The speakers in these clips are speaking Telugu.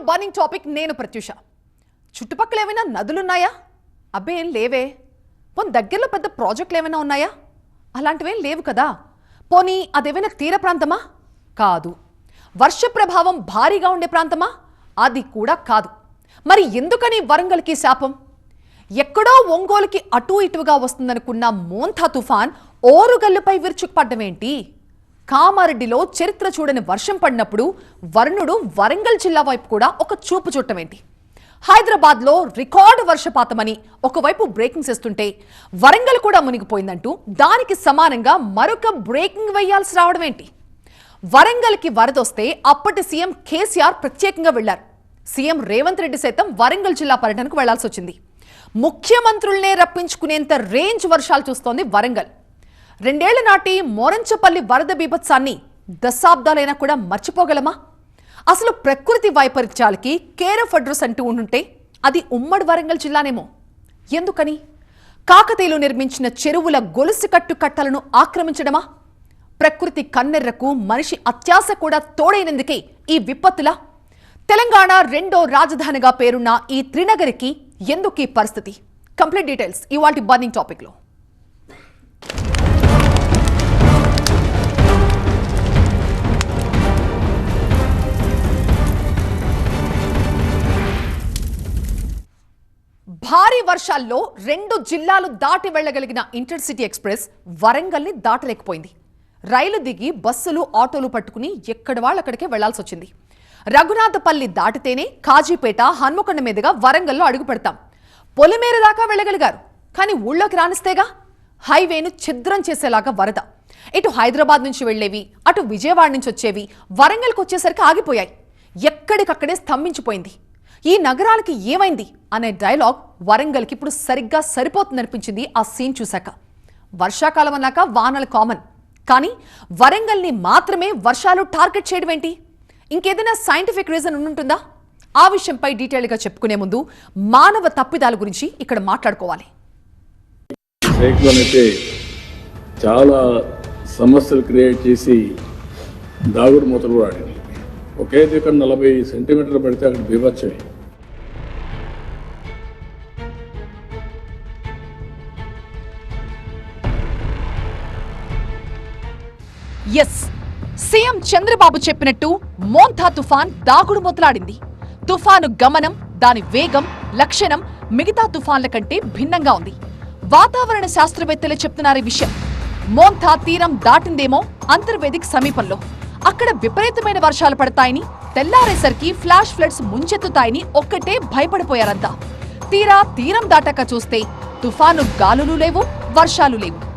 బర్నింగ్ టాపిక్ నేను ప్రత్యూష. చుట్టుపక్కల ఏమైనా నదులున్నాయా? అబ్బే ఏం లేవే. పోనీ దగ్గరలో పెద్ద ప్రాజెక్టులు ఏమైనా ఉన్నాయా? అలాంటివేం లేవు కదా. పోనీ అదేమైనా తీర ప్రాంతమా? కాదు. వర్ష ప్రభావం భారీగా ఉండే ప్రాంతమా? అది కూడా కాదు. మరి ఎందుకని వరంగల్కి శాపం? ఎక్కడో ఒంగోలుకి అటూ ఇటుగా వస్తుందనుకున్న మోంథా తుఫాన్ ఓరుగల్లుపై విరుచుకుపడ్డమేంటి? కామారెడ్డిలో చరిత్ర చూడని వర్షం పడినప్పుడు వరుణుడు వరంగల్ జిల్లా వైపు కూడా ఒక చూపు చూడటమేంటి హైదరాబాద్లో రికార్డు వర్షపాతమని ఒకవైపు బ్రేకింగ్స్ ఇస్తుంటే వరంగల్ కూడా మునిగిపోయిందంటూ దానికి సమానంగా మరొక బ్రేకింగ్ వేయాల్సి రావడం ఏంటి వరంగల్కి వరదొస్తే అప్పటి సీఎం కేసీఆర్ ప్రత్యేకంగా వెళ్ళారు సీఎం రేవంత్ రెడ్డి సైతం వరంగల్ జిల్లా పర్యటనకు వెళ్ళాల్సి వచ్చింది. ముఖ్యమంత్రుల్నే రప్పించుకునేంత రేంజ్ వర్షాలు చూస్తోంది వరంగల్. రెండేళ్ళ నాటి మోరంచపల్లి వరద బీభత్సాన్ని దశాబ్దాలైనా కూడా మర్చిపోగలమా? అసలు ప్రకృతి వైపరీత్యాలకి కేర్ ఆఫ్ అడ్రస్ అంటూ ఉండుంటే అది ఉమ్మడి వరంగల్ జిల్లానేమో. ఎందుకని? కాకతీయులు నిర్మించిన చెరువుల గొలుసు కట్టు కట్టలను ఆక్రమించడమా? ప్రకృతి కన్నెర్రకు మనిషి అత్యాశ కూడా తోడైనందుకే ఈ విపత్తులా? తెలంగాణ రెండో రాజధానిగా పేరున్న ఈ త్రినగరికి ఎందుకు ఈ పరిస్థితి? కంప్లీట్ డీటెయిల్స్ ఇవాటి బర్నింగ్ టాపిక్లో. భారీ వర్షాల్లో రెండు జిల్లాలు దాటి వెళ్ళగలిగిన ఇంటర్సిటీ ఎక్స్ప్రెస్ వరంగల్ని దాటలేకపోయింది. రైలు దిగి బస్సులు ఆటోలు పట్టుకుని ఎక్కడి వాళ్ళక్కడికే వెళ్ళాల్సి వచ్చింది. రఘునాథపల్లి దాటితేనే కాజీపేట హన్మకొండ మీదుగా వరంగల్లో అడుగు పెడతాం. పొలిమేర దాకా వెళ్ళగలిగారు కానీ ఊళ్ళోకి రానిస్తేగా? హైవేను ఛిద్రం చేసేలాగా వరద. ఇటు హైదరాబాద్ నుంచి వెళ్ళేవి అటు విజయవాడ నుంచి వచ్చేవి వరంగల్కి వచ్చేసరికి ఆగిపోయాయి. ఎక్కడికక్కడే స్తంభించిపోయింది. ఈ నగరాలకి ఏమైంది అనే డైలాగ్ వరంగల్కి ఇప్పుడు సరిగ్గా సరిపోతుందనిపించింది ఆ సీన్ చూశాక. వర్షాకాలం అన్నాక వానలు కామన్. కానీ వరంగల్ని మాత్రమే వర్షాలు టార్గెట్ చేయడం ఏంటి? ఇంకేదైనా సైంటిఫిక్ రీజన్ ఉంటుందా ఆ విషయంపై డీటెయిల్గా చెప్పుకునే ముందు మానవ తప్పిదాల గురించి ఇక్కడ మాట్లాడుకోవాలి. అయితే చాలా సమస్యలు క్రియేట్ చేసి దాగుడు మూతలు కూడా ఆడింది. ఒకే దిక్కడ నలభై సెంటీమీటర్లు పడితే అక్కడ బీభత్సమే. ఎస్ సీఎం చంద్రబాబు చెప్పినట్టు మోంథా తుఫాన్ దాగుడు మొదలాడింది. తుఫాను గమనం దాని వేగం లక్షణం మిగతా తుఫాన్ల కంటే భిన్నంగా ఉంది. వాతావరణ శాస్త్రవేత్తలే చెప్తున్నారు ఈ విషయం. మోంథా తీరం దాటిందేమో అంతర్వేదిక్ సమీపంలో. అక్కడ విపరీతమైన వర్షాలు పడతాయని తెల్లారేసరికి ఫ్లాష్ ఫ్లడ్స్ ముంచెత్తుతాయని ఒక్కటే భయపడిపోయారంతా. తీరా తీరం దాటాక చూస్తే తుఫాను గాలులు లేవు వర్షాలు లేవు.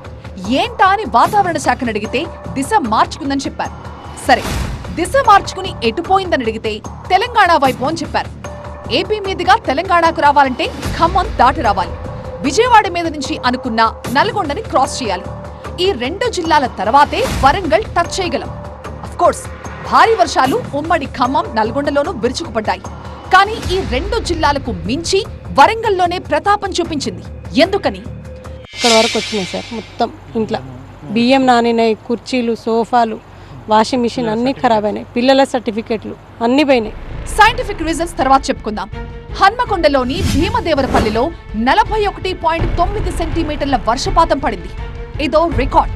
ఏంటా అని వాతావరణ శాఖను అడిగితే దిశ మార్చుకుందని చెప్పారు. సరే దిశ మార్చుకుని ఎటుపోయిందని అడిగితే తెలంగాణ వైపు అని చెప్పారు. ఏపీ మీదుగా తెలంగాణకు రావాలంటే ఖమ్మం దాటి రావాలి. విజయవాడ మీద నుంచి అనుకున్న నల్గొండని క్రాస్ చేయాలి. ఈ రెండు జిల్లాల తర్వాతే వరంగల్ టచ్ చేయగలం. కోర్స్ భారీ వర్షాలు ఉమ్మడి ఖమ్మం నల్గొండలోనూ విరుచుకుపడ్డాయి. కానీ ఈ రెండు జిల్లాలకు మించి వరంగల్లోనే ప్రతాపం చూపించింది. ఎందుకని? ఇక్కడ వరకు వచ్చినాయి సార్ మొత్తం ఇంట్లో. బియ్యం నానినాయి కుర్చీలు సోఫాలు వాషింగ్ మిషన్ అన్నీ ఖరాబ్ అయినాయి. పిల్లల సర్టిఫికెట్లు అన్నీ పోయినాయి. సైంటిఫిక్ రీజన్స్ తర్వాత చెప్పుకుందాం. హన్మకొండలోని భీమదేవరపల్లిలో నలభై ఒకటి పాయింట్ తొమ్మిది సెంటీమీటర్ల వర్షపాతం పడింది. ఇదో రికార్డ్.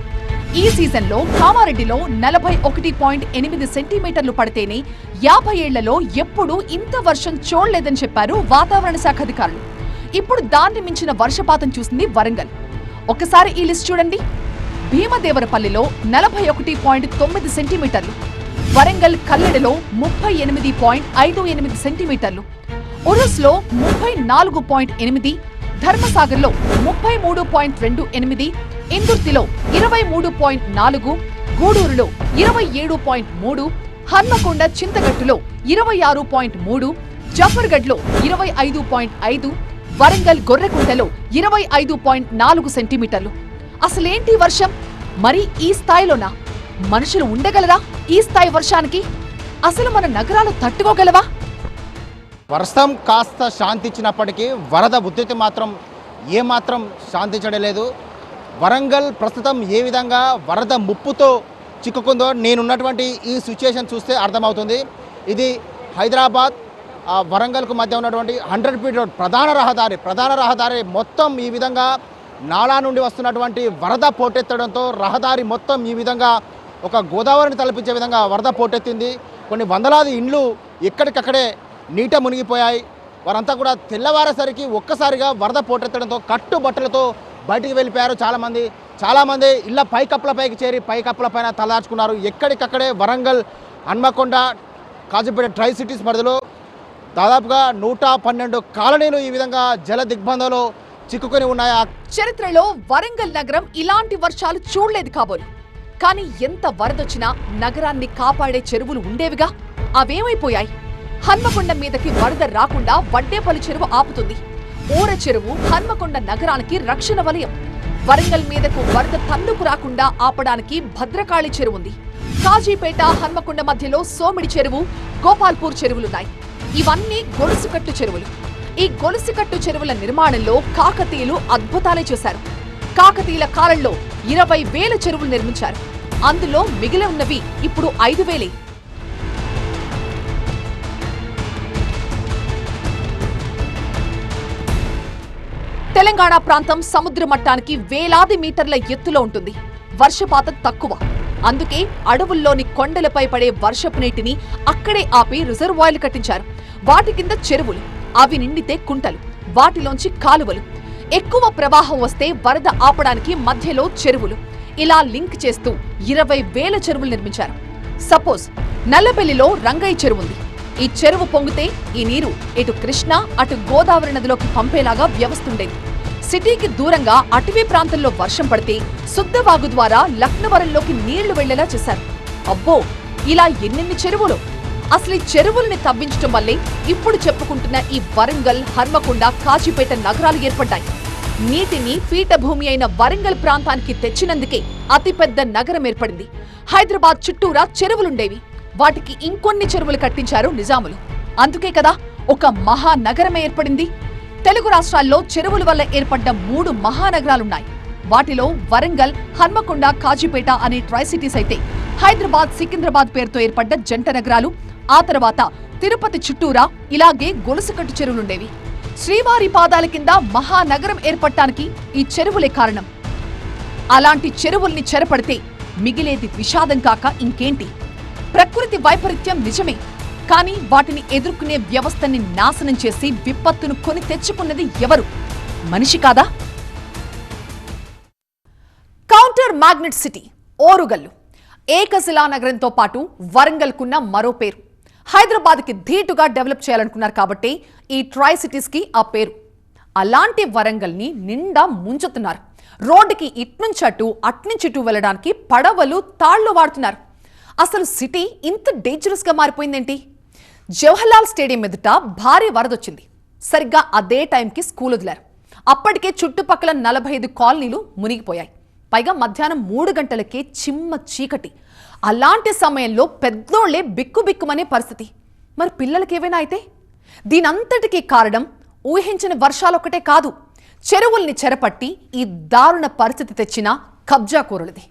ఈ సీజన్లో కామారెడ్డిలో నలభై ఒకటి పాయింట్ ఎనిమిది సెంటీమీటర్లు పడితేనే యాభై ఏళ్ళలో ఎప్పుడూ ఇంత వర్షం చూడలేదని చెప్పారు వాతావరణ శాఖ అధికారులు. ఇప్పుడు దాన్ని మించిన వర్షపాతం చూసింది వరంగల్. ఒకసారి ఈ లిస్ట్ చూడండి. భీమదేవరపల్లిలో నలభై ఒకటి పాయింట్ తొమ్మిది సెంటీమీటర్లు. వరంగల్ కల్లెడలో ముప్పై ఎనిమిది పాయింట్ ఐదు ఎనిమిది సెంటీమీటర్లు. ఉరుస్లో ముప్పై నాలుగు పాయింట్ ఎనిమిది ధర్మసాగర్లో ముప్పై మూడు పాయింట్ రెండు ఎనిమిది ఇందుర్తిలో ఇరవై మూడు పాయింట్ నాలుగు గూడూరులో ఇరవై ఏడు పాయింట్ మూడు హన్మకొండ చింతగట్టులో ఇరవై ఆరు పాయింట్ మూడు జఫర్గఢ్లో ఇరవై ఐదు పాయింట్ ఐదు వరంగల్ గొర్రెకుంటలో ఇరవై ఐదు పాయింట్ నాలుగు సెంటీమీటర్లు. అసలేంటి వర్షం? మరి ఈ స్థాయిలోనా? మనుషులు ఉండగలరా ఈ స్థాయి వర్షానికి? అసలు మన నగరాలు తట్టుకోగలవా? వర్షం కాస్త శాంతించినప్పటికీ వరద ఉద్ధృతి మాత్రం ఏమాత్రం శాంతించడం లేదు వరంగల్ ప్రస్తుతం ఏ విధంగా వరద ముప్పుతో చిక్కుకుందో నేనున్నటువంటి ఈ సిచ్యుయేషన్ చూస్తే అర్థమవుతుంది. ఇది హైదరాబాద్ వరంగల్కు మధ్య ఉన్నటువంటి హండ్రెడ్ ఫీట్ రోడ్ ప్రధాన రహదారి ప్రధాన రహదారి మొత్తం ఈ విధంగా నాలా నుండి వస్తున్నటువంటి వరద పోటెత్తడంతో రహదారి మొత్తం ఈ విధంగా ఒక గోదావరిని తలపించే విధంగా వరద పోటెత్తింది. కొన్ని వందలాది ఇండ్లు ఎక్కడికక్కడే నీట మునిగిపోయాయి. వారంతా కూడా తెల్లవారేసరికి ఒక్కసారిగా వరద పోటెత్తడంతో కట్టుబట్టలతో బయటికి వెళ్ళిపోయారు చాలామంది. చాలామంది ఇళ్ళ పైకప్పులపైకి చేరి పైకప్పులపైన తలదాచుకున్నారు. ఎక్కడికక్కడే వరంగల్ హన్మకొండ కాజుపేట ట్రై సిటీస్ పరిధిలో దాదాపుగా నూట పన్నెండు కాలనీలు ఈ విధంగా జల దిగ్బంధంలో చిక్కుకొని ఉన్నాయా. చరిత్రలో వరంగల్ నగరం ఇలాంటి వర్షాలు చూడలేదు కాబోలు. కానీ ఎంత వరదొచ్చినా నగరాన్ని కాపాడే చెరువులు ఉండేవిగా. అవేమైపోయాయి? హన్మకొండ మీదకి వరద రాకుండా వడ్డేపల్లి చెరువు ఆపుతుంది. ఊర చెరువు హన్మకొండ నగరానికి రక్షణ వలయం. వరంగల్ మీదకు వరద తన్నుకు రాకుండా ఆపడానికి భద్రకాళి చెరువు ఉంది. కాజీపేట హన్మకొండ మధ్యలో సోమిడి చెరువు గోపాల్పూర్ చెరువులున్నాయి. ఇవన్నీ గొలుసుకట్టు చెరువులు. ఈ గొలుసుకట్టు చెరువుల నిర్మాణంలో కాకతీయులు అద్భుతాలే చేశారు. కాకతీయుల కాలంలో ఇరవై వేల చెరువులు నిర్మించారు. అందులో మిగిలి ఉన్నవి ఇప్పుడు ఐదు వేలే. తెలంగాణ ప్రాంతం సముద్ర మట్టానికి వేలాది మీటర్ల ఎత్తులో ఉంటుంది. వర్షపాతం తక్కువ. అందుకే అడవుల్లోని కొండలపై పడే వర్షపు నీటిని అక్కడే ఆపి రిజర్వాయర్లు కట్టించారు. వాటి కింద చెరువులు అవి నిండితే కుంటలు వాటిలోంచి కాలువలు. ఎక్కువ ప్రవాహం వస్తే వరద ఆపడానికి మధ్యలో చెరువులు. ఇలా లింక్ చేస్తూ ఇరవై వేల చెరువులు నిర్మించారు. సపోజ్ నల్లబెల్లిలో రంగయ్య చెరువు ఉంది. ఈ చెరువు పొంగితే ఈ నీరు ఇటు కృష్ణ అటు గోదావరి నదిలోకి పంపేలాగా వ్యవస్థ ఉండేది. సిటీకి దూరంగా అటవీ ప్రాంతంలో వర్షం పడితే శుద్ధవాగు ద్వారా లక్నవరంలోకి నీళ్ళు వెళ్ళేలా చేశారు. అబ్బో ఇలా ఎన్నెన్ని చెరువులు? అసలు ఈ చెరువుల్ని తవ్వించడం వల్లే ఇప్పుడు చెప్పుకుంటున్న ఈ వరంగల్ హర్మకొండ కాచిపేట నగరాలు ఏర్పడ్డాయి. నీటిని పీఠభూమి అయిన వరంగల్ ప్రాంతానికి తెచ్చినందుకే అతిపెద్ద నగరం ఏర్పడింది. హైదరాబాద్ చుట్టూరా చెరువులుండేవి. వాటికి ఇంకొన్ని చెరువులు కట్టించారు నిజాములు. అందుకే కదా ఒక మహానగరమే ఏర్పడింది. తెలుగు రాష్ట్రాల్లో చెరువుల వల్ల ఏర్పడ్డ మూడు మహానగరాలున్నాయి. వాటిలో వరంగల్ హన్మకొండ కాజీపేట అనే ట్రై సిటీస్ అయితే హైదరాబాద్ సికింద్రాబాద్ పేరుతో ఏర్పడ్డ జంట నగరాలు ఆ తర్వాత తిరుపతి చుట్టూరా ఇలాగే గొలుసుకట్టు చెరువులుండేవి. శ్రీవారి పాదాల కింద మహానగరం ఏర్పడటానికి ఈ చెరువులే కారణం. అలాంటి చెరువుల్ని చెరపడితే మిగిలేది విషాదం కాక ఇంకేంటి? ప్రకృతి వైపరీత్యం నిజమే కానీ వాటిని ఎదుర్కొనే వ్యవస్థని నాశనం చేసి విపత్తును కొని తెచ్చుకున్నది ఎవరు? మనిషి కాదా? Counter magnet city Orugallu. ఏకశిలా నగరంతో పాటు వరంగల్కున్న మరో పేరు. హైదరాబాద్కి ధీటుగా డెవలప్ చేయాలనుకున్నారు కాబట్టి ఈ ట్రై సిటీస్కి ఆ పేరు. అలాంటి వరంగల్ని నిండా ముంచుతున్నారు. రోడ్డుకి ఇట్నుంచి అటు అట్నుంచి ఇటు వెళ్ళడానికి పడవలు తాళ్ళు వాడుతున్నారు. అసలు సిటీ ఇంత డేంజరస్గా మారిపోయిందేంటి? జవహర్లాల్ స్టేడియం ఎదుట భారీ వరదొచ్చింది. సరిగ్గా అదే టైంకి స్కూల్ వదిలారు అప్పటికే చుట్టుపక్కల నలభై ఐదు కాలనీలు మునిగిపోయాయి. పైగా మధ్యాహ్నం మూడు గంటలకే చిమ్మ చీకటి. అలాంటి సమయంలో పెద్దోళ్ళే బిక్కుబిక్కుమనే పరిస్థితి. మరి పిల్లలకి ఏవైనా అయితే? దీనంతటికీ కారణం ఊహించిన వర్షాలొక్కటే కాదు. చెరువుల్ని చెరపట్టి ఈ దారుణ పరిస్థితి తెచ్చిన కబ్జా కూరలది.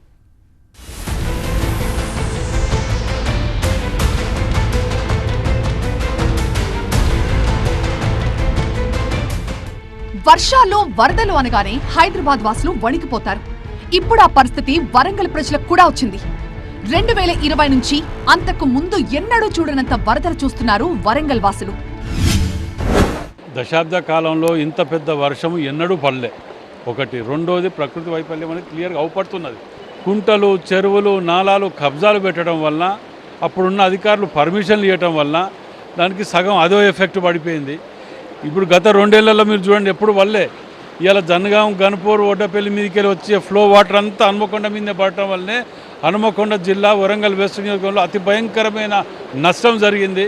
వర్షాల్లో వరదలు అనగానే హైదరాబాద్ వాసులు వణికిపోతారు. ఇప్పుడు ఆ పరిస్థితి వరంగల్ ప్రజలకు కూడా వచ్చింది. రెండు వేల ఇరవై నుంచి అంతకు ముందు ఎన్నడూ చూడనంత వరదలు చూస్తున్నారు వరంగల్ వాసులు. దశాబ్ద కాలంలో ఇంత పెద్ద వర్షం ఎన్నడూ పడలే. ఒకటి రెండోది ప్రకృతి వైఫల్యం అనేది క్లియర్గా అవుపడుతున్నది. కుంటలు చెరువులు నాలాలు కబ్జాలు పెట్టడం వల్ల అప్పుడున్న అధికారులు పర్మిషన్లు ఇవ్వటం వల్ల దానికి సగం అదో ఎఫెక్ట్ పడిపోయింది. ఇప్పుడు గత రెండేళ్ళలో మీరు చూడండి ఎప్పుడు వల్లే ఇవాళ జనగాం గన్పూర్ ఓటపల్లి మీదకెళ్ళి వచ్చే ఫ్లో వాటర్ అంతా హనుమకొండ మీదే పడటం వల్లనే హనుమకొండ జిల్లా వరంగల్ వెస్ట్ నియోజకవర్గంలో అతి భయంకరమైన నష్టం జరిగింది.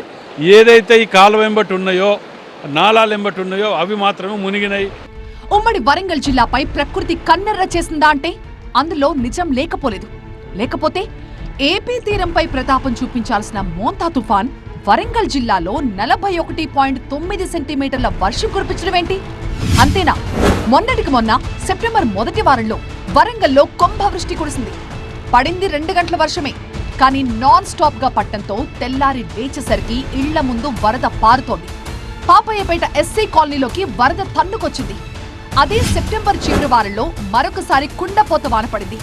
ఏదైతే ఈ కాలువ వెంబటి ఉన్నాయో నాళాలు వెంబటి ఉన్నాయో అవి మాత్రమే మునిగినాయి. ఉమ్మడి వరంగల్ జిల్లాపై ప్రకృతి కన్నెర్ర చేసిందా అంటే అందులో నిజం లేకపోలేదు. లేకపోతే ఏపీ తీరంపై ప్రతాపం చూపించాల్సిన మోంతా తుఫాన్ వరంగల్ జిల్లాలో నలభై ఒకటి పాయింట్ తొమ్మిది సెంటీమీటర్ల వర్షం కురిపించడమేంటి అంతేనా? మొన్నటికి మొన్న సెప్టెంబర్ మొదటి వారంలో వరంగల్లో కుంభవృష్టి కురిసింది. పడింది రెండు గంటల వర్షమే. కానీ నాన్ స్టాప్గా పట్టంతో తెల్లారి లేచేసరికి ఇళ్ళ ముందు వరద పారుతోంది. పాపయ్యపేట ఎస్సీ కాలనీలోకి వరద తన్నుకొచ్చింది. అదే సెప్టెంబర్ చివరి వారంలో మరొకసారి కుండపోత వాన పడింది.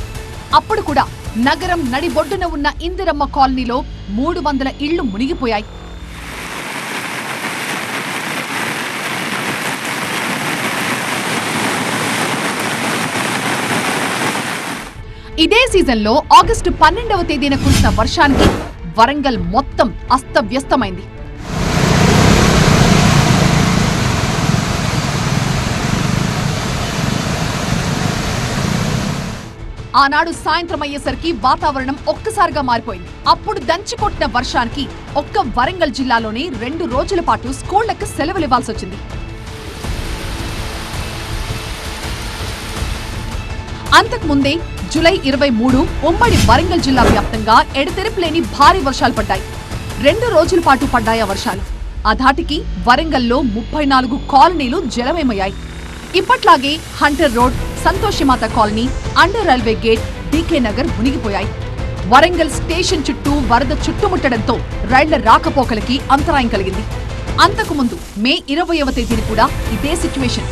అప్పుడు కూడా నగరం నడిబొడ్డున ఉన్న ఇందిరమ్మ కాలనీలో మూడు వందల ఇళ్ళు మునిగిపోయాయి. ఇదే సీజన్లో ఆగస్టు పన్నెండవ తేదీన కురిసిన వర్షానికి వరంగల్ మొత్తం అస్తవ్యస్తమైంది. ఆనాడు సాయంత్రం అయ్యేసరికి వాతావరణం ఒక్కసారిగా మారిపోయింది. అప్పుడు దంచి కొట్టిన వర్షానికి ఒక్క వరంగల్ జిల్లాలోనే రెండు రోజుల పాటు స్కూళ్ళకు సెలవులివ్వాల్సి వచ్చింది. అంతకుముందే జూలై ఇరవై మూడు ఉమ్మడి వరంగల్ జిల్లా వ్యాప్తంగా ఎడతెరపులేని భారీ వర్షాలు పడ్డాయి. రెండు రోజుల పాటు పడ్డాయా వర్షాలు. ఆ ధాటికి వరంగల్లో ముప్పై నాలుగు కాలనీలు జలమయమయ్యాయి. ఇప్పట్లాగే hunter road Santoshimata colony under railway gate DK Nagar మునిగిపోయాయి. Warangal station చుట్టూ వరద చుట్టుముట్టడంతో రైళ్ళ రాకపోకలకి అంతరాయం కలిగింది. అంతకుముందు మే ఇరవైవ తేదీని కూడా ఇదే సిచ్యువేషన్.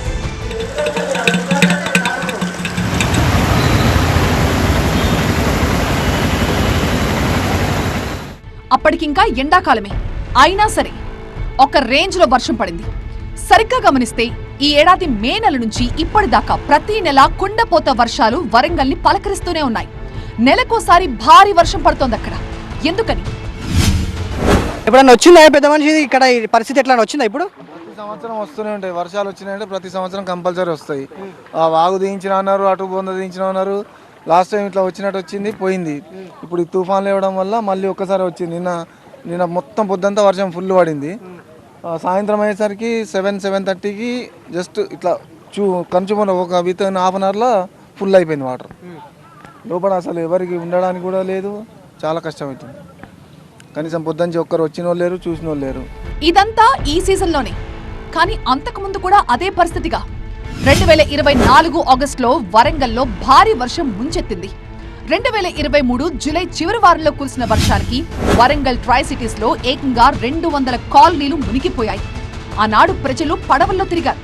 అప్పటికింకా ఎండాకాలమే. అయినా సరే ఒక రేంజ్లో వర్షం పడింది. సరిగ్గా గమనిస్తే ఈ ఏడాది మే నెల నుంచి ఇప్పటిదాకా ప్రతి నెల కుండపోత వర్షాలు వరంగల్ని పలకరిస్తూనే ఉన్నాయి. నెలకోసారి భారీ వర్షం పడుతోంది అక్కడ. ఎందుకని? ఎప్పుడన్నా వచ్చిందా పెద్ద మనిషి ఇక్కడ ఈ పరిస్థితి ఎట్లా వచ్చిందా ఇప్పుడు? ప్రతి సంవత్సరం వస్తూనే ఉంటాయి. వర్షాలు వచ్చినాయంటే ప్రతి సంవత్సరం కంపల్సరీ వస్తాయి. ఆ వాగు దించిన అన్నారు అటు బొంద దించిన అన్నారు. లాస్ట్ టైం ఇట్లా వచ్చినట్టు వచ్చింది పోయింది. ఇప్పుడు ఈ తుఫాన్లు ఇవ్వడం వల్ల మళ్ళీ ఒక్కసారి వచ్చింది. నిన్న నిన్న మొత్తం పొద్దంతా వర్షం ఫుల్ పడింది. సాయంత్రం అయ్యేసరికి సెవెన్ సెవెన్ థర్టీకి జస్ట్ ఇట్లా చూ కంచుమని ఒక విత్ ఇన్ హాఫ్ అన్ అవర్లో ఫుల్ అయిపోయింది వాటర్ లోపల అసలు ఎవరికి ఉండడానికి కూడా లేదు. చాలా కష్టమవుతుంది. కనీసం పొద్దుంచి ఒక్కరు వచ్చిన వాళ్ళు లేరు చూసిన వాళ్ళు లేరు. ఇదంతా ఈ సీజన్లోనే కానీ అంతకుముందు కూడా అదే పరిస్థితిగా. రెండు వేల ఇరవై నాలుగు ఆగస్టులో వరంగల్లో భారీ వర్షం ముంచెత్తింది. రెండు వేల ఇరవై మూడు జూలై చివరి వారంలో కురిసిన వర్షానికి వరంగల్ ట్రై సిటీస్లో ఏకంగా రెండు వందల కాలనీలు మునిగిపోయాయి. ఆనాడు ప్రజలు పడవల్లో తిరిగారు.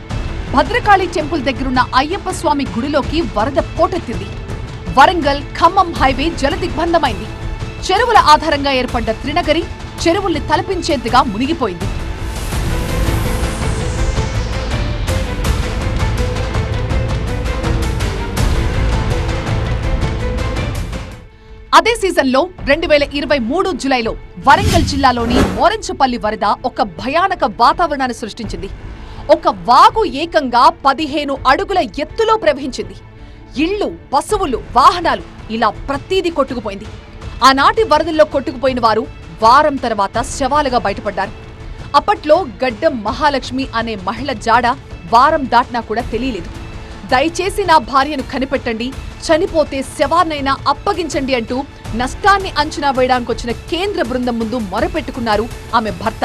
భద్రకాళి టెంపుల్ దగ్గరున్న అయ్యప్ప స్వామి గుడిలోకి వరద పోటెత్తింది. వరంగల్ ఖమ్మం హైవే జలదిగ్బంధమైంది. చెరువుల ఆధారంగా ఏర్పడ్డ త్రినగరి చెరువుల్ని తలపించేందుగా మునిగిపోయింది. అదే సీజన్లో రెండు వేల ఇరవై మూడు జులైలో వరంగల్ జిల్లాలోని మోరంచపల్లి వరద ఒక భయానక వాతావరణాన్ని సృష్టించింది. ఒక వాగు ఏకంగా పదిహేను అడుగుల ఎత్తులో ప్రవహించింది. ఇళ్ళు పశువులు వాహనాలు ఇలా ప్రతీది కొట్టుకుపోయింది. ఆనాటి వరదల్లో కొట్టుకుపోయిన వారు వారం తర్వాత శవాలుగా బయటపడ్డారు. అప్పట్లో గడ్డం మహాలక్ష్మి అనే మహిళ జాడ వారం దాటినా కూడా తెలియలేదు. దయచేసి నా భార్యను కనిపెట్టండి. చనిపోతే శవాన్నైనా అప్పగించండి అంటూ నష్టాన్ని అంచనా వేయడానికి వచ్చిన కేంద్ర బృందం ముందు మొరపెట్టుకున్నారు ఆమె భర్త.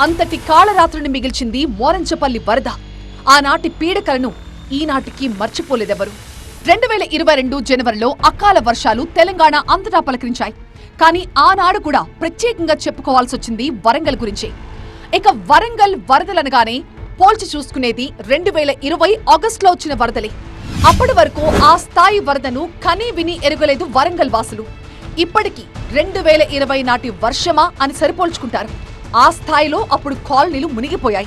అంతటి కాళరాత్రిని మిగిల్చింది మోరంచపల్లి వరద. ఆనాటి పీడకలను ఈనాటికి మర్చిపోలేదెవరు. రెండు వేల ఇరవై రెండు జనవరిలో అకాల వర్షాలు తెలంగాణ అంతటా పలకరించాయి. కానీ ఆనాడు కూడా ప్రత్యేకంగా చెప్పుకోవాల్సి వచ్చింది వరంగల్ గురించి. ఇక వరంగల్ వరదలనగానే పోల్చి చూసుకునేది రెండు వేల ఇరవై ఆగస్టులో వచ్చిన వరదలే. అప్పటి వరకు ఆ స్థాయి వరదను కనీ విని ఎరగలేదు వరంగల్ వాసులు. ఇప్పటికీ రెండు వేల ఇరవై నాటి వర్షమా అని సరిపోల్చుకుంటారు. ఆ స్థాయిలో అప్పుడు కాలనీలు మునిగిపోయాయి.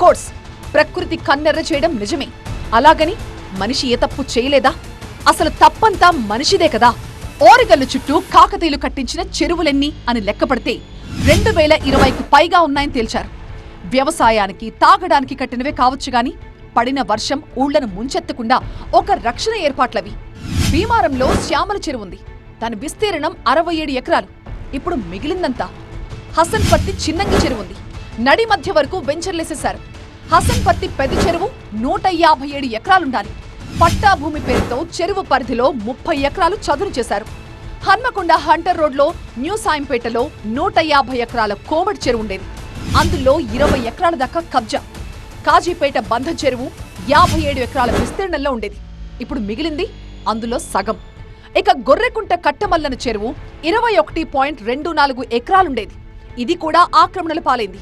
కోర్స్ ప్రకృతి కన్నెర్ర చేయడం నిజమే. అలాగని మనిషి ఏ తప్పు చేయలేదా? అసలు తప్పంతా మనిషిదే కదా? ఓరగల్లు చుట్టూ కాకతీయులు కట్టించిన చెరువులెన్ని అని లెక్కపడితే రెండు వేల ఇరవైకు పైగా ఉన్నాయని తేల్చారు. వ్యవసాయానికి తాగడానికి కట్టినవే కావచ్చు గాని పడిన వర్షం ఊళ్ళను ముంచెత్తకుండా ఒక రక్షణ ఏర్పాట్లవి. భీమారంలో శ్యామల చెరువు ఉంది. దాని విస్తీర్ణం అరవై ఏడు ఎకరాలు. ఇప్పుడు మిగిలిందంతా హసన్పర్తి చిన్నంగి చెరువు ఉంది. నడి మధ్య వరకు వెంచర్లేసేశారు. హసన్పర్తి పెద్ద చెరువు నూట యాభై ఏడు ఎకరాలుండాలి. పట్టా భూమి పేరుతో చెరువు పరిధిలో ముప్పై ఎకరాలు చదును చేశారు. హన్మకొండ హంటర్ రోడ్లో న్యూ సాయంపేటలో నూట యాభై ఎకరాల కోమటి చెరువు ఉండేది. అందులో ఇరవై ఎకరాల దాకా కబ్జా. కాజీపేట బంధ చెరువు యాభై ఏడు ఎకరాల విస్తీర్ణంలో ఉండేది. ఇప్పుడు మిగిలింది అందులో సగం. ఇక గొర్రెకుంట కట్టమల్లన చెరువు ఇరవై ఒకటి పాయింట్ రెండు నాలుగు ఎకరాలుండేది ఇది కూడా ఆక్రమణల పాలైంది.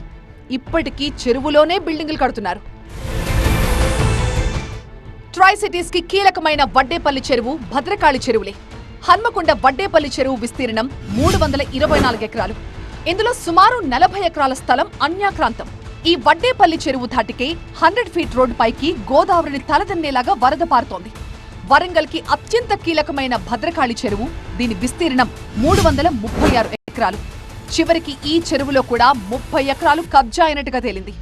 ఇప్పటికీ చెరువులోనే బిల్డింగులు కడుతున్నారు. ట్రై సిటీస్కి కీలకమైన వడ్డేపల్లి చెరువు భద్రకాళి చెరువులే. హన్మకొండ వడ్డేపల్లి చెరువు విస్తీర్ణం మూడు వందల ఇరవై నాలుగు ఎకరాలు. ఇందులో సుమారు నలభై ఎకరాల స్థలం అన్యాక్రాంతం. ఈ వడ్డేపల్లి చెరువు ధాటికే హండ్రెడ్ ఫీట్ రోడ్డు పైకి గోదావరిని తలదన్నేలాగా వరద పారుతోంది. వరంగల్కి అత్యంత కీలకమైన భద్రకాళి చెరువు దీని విస్తీర్ణం మూడు వందల ముప్పై ఆరు ఎకరాలు. చివరికి ఈ చెరువులో కూడా ముప్పై ఎకరాలు కబ్జా అయినట్టుగా తేలింది.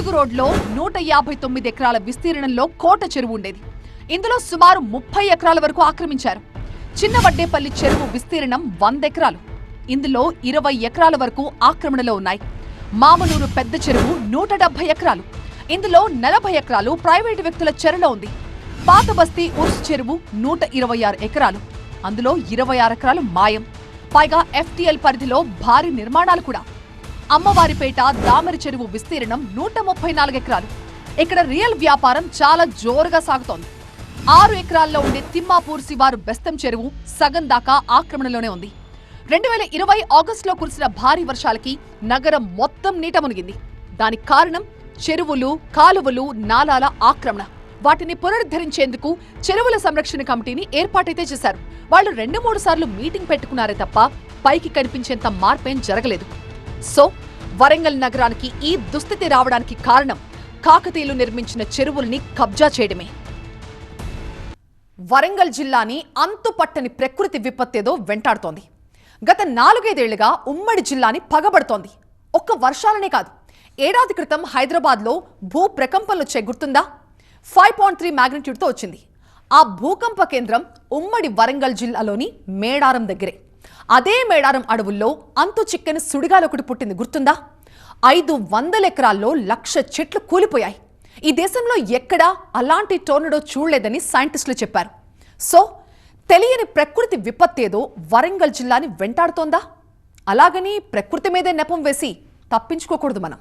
ములుగు రోడ్లో నూట యాభై తొమ్మిది ఎకరాల విస్తీర్ణంలో కోట చెరువు ఉండేది. ఇందులో సుమారు ముప్పై ఎకరాల వరకు ఆక్రమించారు. చిన్న వడ్డేపల్లి చెరువు విస్తీర్ణం వంద ఎకరాలు. ఇందులో ఇరవై ఎకరాల వరకు ఆక్రమణలో ఉన్నాయి. మామనూరు పెద్ద చెరువు నూట డెబ్బై ఎకరాలు. ఇందులో నలభై ఎకరాలు ప్రైవేటు వ్యక్తుల చెరలో ఉంది. పాత బస్తీ ఉర్స్ చెరువు నూట ఇరవై ఆరు ఎకరాలు. అందులో ఇరవై ఆరు ఎకరాలు మాయం. పైగా ఎఫ్టీఎల్ పరిధిలో భారీ నిర్మాణాలు కూడా. అమ్మవారిపేట దామరి చెరువు విస్తీర్ణం నూట ముప్పై నాలుగు ఎకరాలు. ఇక్కడ రియల్ వ్యాపారం చాలా జోరుగా సాగుతోంది. ఆరు ఎకరాల్లో ఉండే తిమ్మాపూర్ శివారు బెస్తం చెరువు సగం దాకా ఆక్రమణలోనే ఉంది. రెండు వేల ఇరవై ఆగస్టులో కురిసిన భారీ వర్షాలకి నగరం మొత్తం నీట మునిగింది. దానికి కారణం చెరువులు కాలువలు నాలాల ఆక్రమణ. వాటిని పునరుద్ధరించేందుకు చెరువుల సంరక్షణ కమిటీని ఏర్పాటైతే చేశారు. వాళ్ళు రెండు మూడు సార్లు మీటింగ్ పెట్టుకున్నారే తప్ప పైకి కనిపించేంత మార్పేం జరగలేదు. సో వరంగల్ నగరానికి ఈ దుస్థితి రావడానికి కారణం కాకతీయులు నిర్మించిన చెరువుల్ని కబ్జా చేయడమే. వరంగల్ జిల్లాని అంతుపట్టని ప్రకృతి విపత్తేదో వెంటాడుతోంది. గత నాలుగైదేళ్ళుగా ఉమ్మడి జిల్లాని పగబడుతోంది. ఒక్క వర్షాలనే కాదు. ఏడాది క్రితం హైదరాబాద్లో భూ ప్రకంపనలు వచ్చే గుర్తుందా? ఫైవ్ పాయింట్ త్రీ మ్యాగ్నిట్యూడ్తో వచ్చింది. ఆ భూకంప కేంద్రం ఉమ్మడి వరంగల్ జిల్లాలోని మేడారం దగ్గరే. అదే మేడారం అడవుల్లో అంతు చిక్కని సుడిగాలొకటి పుట్టింది. గుర్తుందా? ఐదు వందల ఎకరాల్లో లక్ష చెట్లు కూలిపోయాయి. ఈ దేశంలో ఎక్కడా అలాంటి టోర్నడో చూడలేదని సైంటిస్టులు చెప్పారు. సో తెలియని ప్రకృతి విపత్తేదో వరంగల్ జిల్లాని వెంటాడుతోందా? అలాగని ప్రకృతి మీదే నెపం వేసి తప్పించుకోకూడదు మనం.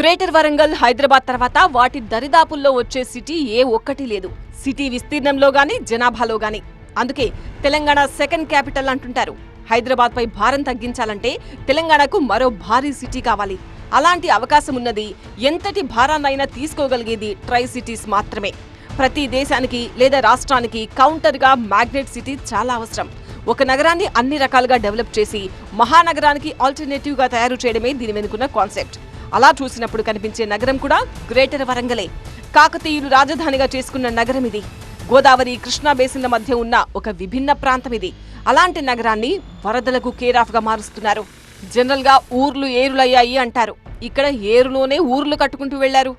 గ్రేటర్ వరంగల్ హైదరాబాద్ తర్వాత వాటి దరిదాపుల్లో వచ్చే సిటీ ఏ ఒక్కటి లేదు. సిటీ విస్తీర్ణంలో గాని జనాభాలో గాని. అందుకే తెలంగాణ సెకండ్ క్యాపిటల్ అంటుంటారు. హైదరాబాద్ పై భారం తగ్గించాలంటే తెలంగాణకు మరో భారీ సిటీ కావాలి. అలాంటి అవకాశం ఉన్నది ఎంతటి భారాన్నైనా తీసుకోగలిగేది ట్రై సిటీస్ మాత్రమే. ప్రతి దేశానికి లేదా రాష్ట్రానికి కౌంటర్గా మ్యాగ్నెట్ సిటీ చాలా అవసరం. ఒక నగరాన్ని అన్ని రకాలుగా డెవలప్ చేసి మహానగరానికి ఆల్టర్నేటివ్గా తయారు చేయడమే దీని వెనుకున్న కాన్సెప్ట్. అలా చూసినప్పుడు కనిపించే నగరం కూడా గ్రేటర్ వరంగలే. కాకతీయులు రాజధానిగా చేసుకున్న నగరం ఇది. గోదావరి కృష్ణా బేసిన్ల మధ్య ఉన్న ఒక విభిన్న ప్రాంతం ఇది. అలాంటి నగరాన్ని వరదలకు కేరాఫ్గా గా మారుస్తున్నారు. జనరల్గా ఊర్లు ఏరులయ్యాయి అంటారు. ఇక్కడ ఏరులోనే ఊర్లు కట్టుకుంటూ వెళ్ళారు.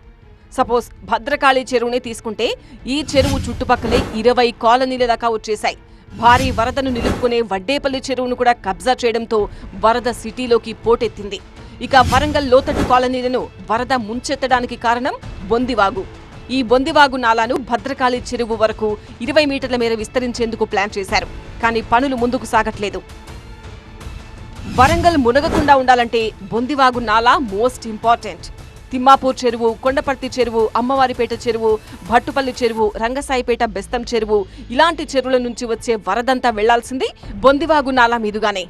సపోజ్ భద్రకాళి చెరువునే తీసుకుంటే ఈ చెరువు చుట్టుపక్కలే ఇరవై కాలనీల దాకా వచ్చేశాయి. భారీ వరదను నిలుపుకునే వడ్డేపల్లి చెరువును కూడా కబ్జా చేయడంతో వరద సిటీలోకి పోటెత్తింది. ఇక వరంగల్ లోతట్టు కాలనీలను వరద ముంచెత్తడానికి కారణం బొందివాగు. ఈ బొందివాగు నాలాను భద్రకాళి చెరువు వరకు ఇరవై మీటర్ల మేర విస్తరించేందుకు ప్లాన్ చేశారు. కానీ పనులు ముందుకు సాగట్లేదు. వరంగల్ మునగకుండా ఉండాలంటే బొందివాగు నాలా మోస్ట్ ఇంపార్టెంట్. తిమ్మాపూర్ చెరువు కొండపర్తి చెరువు అమ్మవారిపేట చెరువు భట్టుపల్లి చెరువు రంగసాయిపేట బెస్తం చెరువు ఇలాంటి చెరువుల నుంచి వచ్చే వరదంతా వెళ్ళాల్సింది బొందివాగు నాలా మీదుగానే.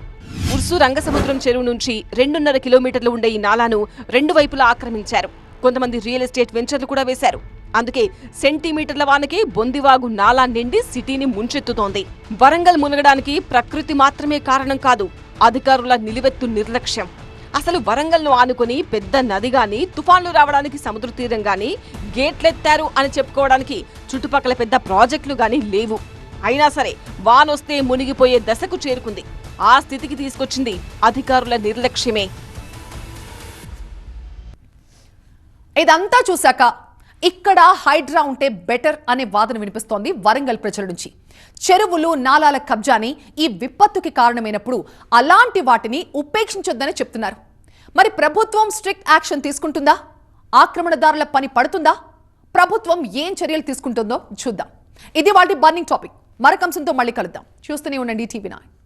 ఉర్సు రంగసముద్రం చెరువు నుంచి రెండున్నర కిలోమీటర్లు ఉండే ఈ నాలాను రెండు వైపులా ఆక్రమించారు. కొంతమంది రియల్ ఎస్టేట్ వెంచర్లు కూడా వేశారు. అందుకే సెంటీమీటర్ల వానకే బొందివాగు నాలా నిండి సిటీని ముంచెత్తుతోంది. వరంగల్ మునగడానికి ప్రకృతి మాత్రమే కారణం కాదు అధికారుల నిలువెత్తు నిర్లక్ష్యం. అసలు వరంగల్ను ఆనుకుని పెద్ద నది గాని తుఫాన్లు రావడానికి సముద్ర తీరం గాని గేట్లెత్తారు అని చెప్పుకోవడానికి చుట్టుపక్కల పెద్ద ప్రాజెక్టులు గాని లేవు. అయినా సరే వానొస్తే మునిగిపోయే దశకు చేరుకుంది. ఆ స్థితికి తీసుకొచ్చింది అధికారుల నిర్లక్ష్యమే. ఇదంతా చూశాక ఇక్కడ హైడ్రా ఉంటే బెటర్ అనే వాదన వినిపిస్తోంది వరంగల్ ప్రజల నుంచి. చెరువులు నాలాల కబ్జాని ఈ విపత్తుకి కారణమైనప్పుడు అలాంటి వాటిని ఉపేక్షించొద్దని చెప్తున్నారు. మరి ప్రభుత్వం స్ట్రిక్ట్ యాక్షన్ తీసుకుంటుందా? ఆక్రమణదారుల పని పడుతుందా? ప్రభుత్వం ఏం చర్యలు తీసుకుంటుందో చూద్దాం. ఇది వాటి బర్నింగ్ టాపిక్. మరొక అంశంతో మళ్ళీ కలుద్దాం. చూస్తూనే ఉండండి టీవీ నైన్.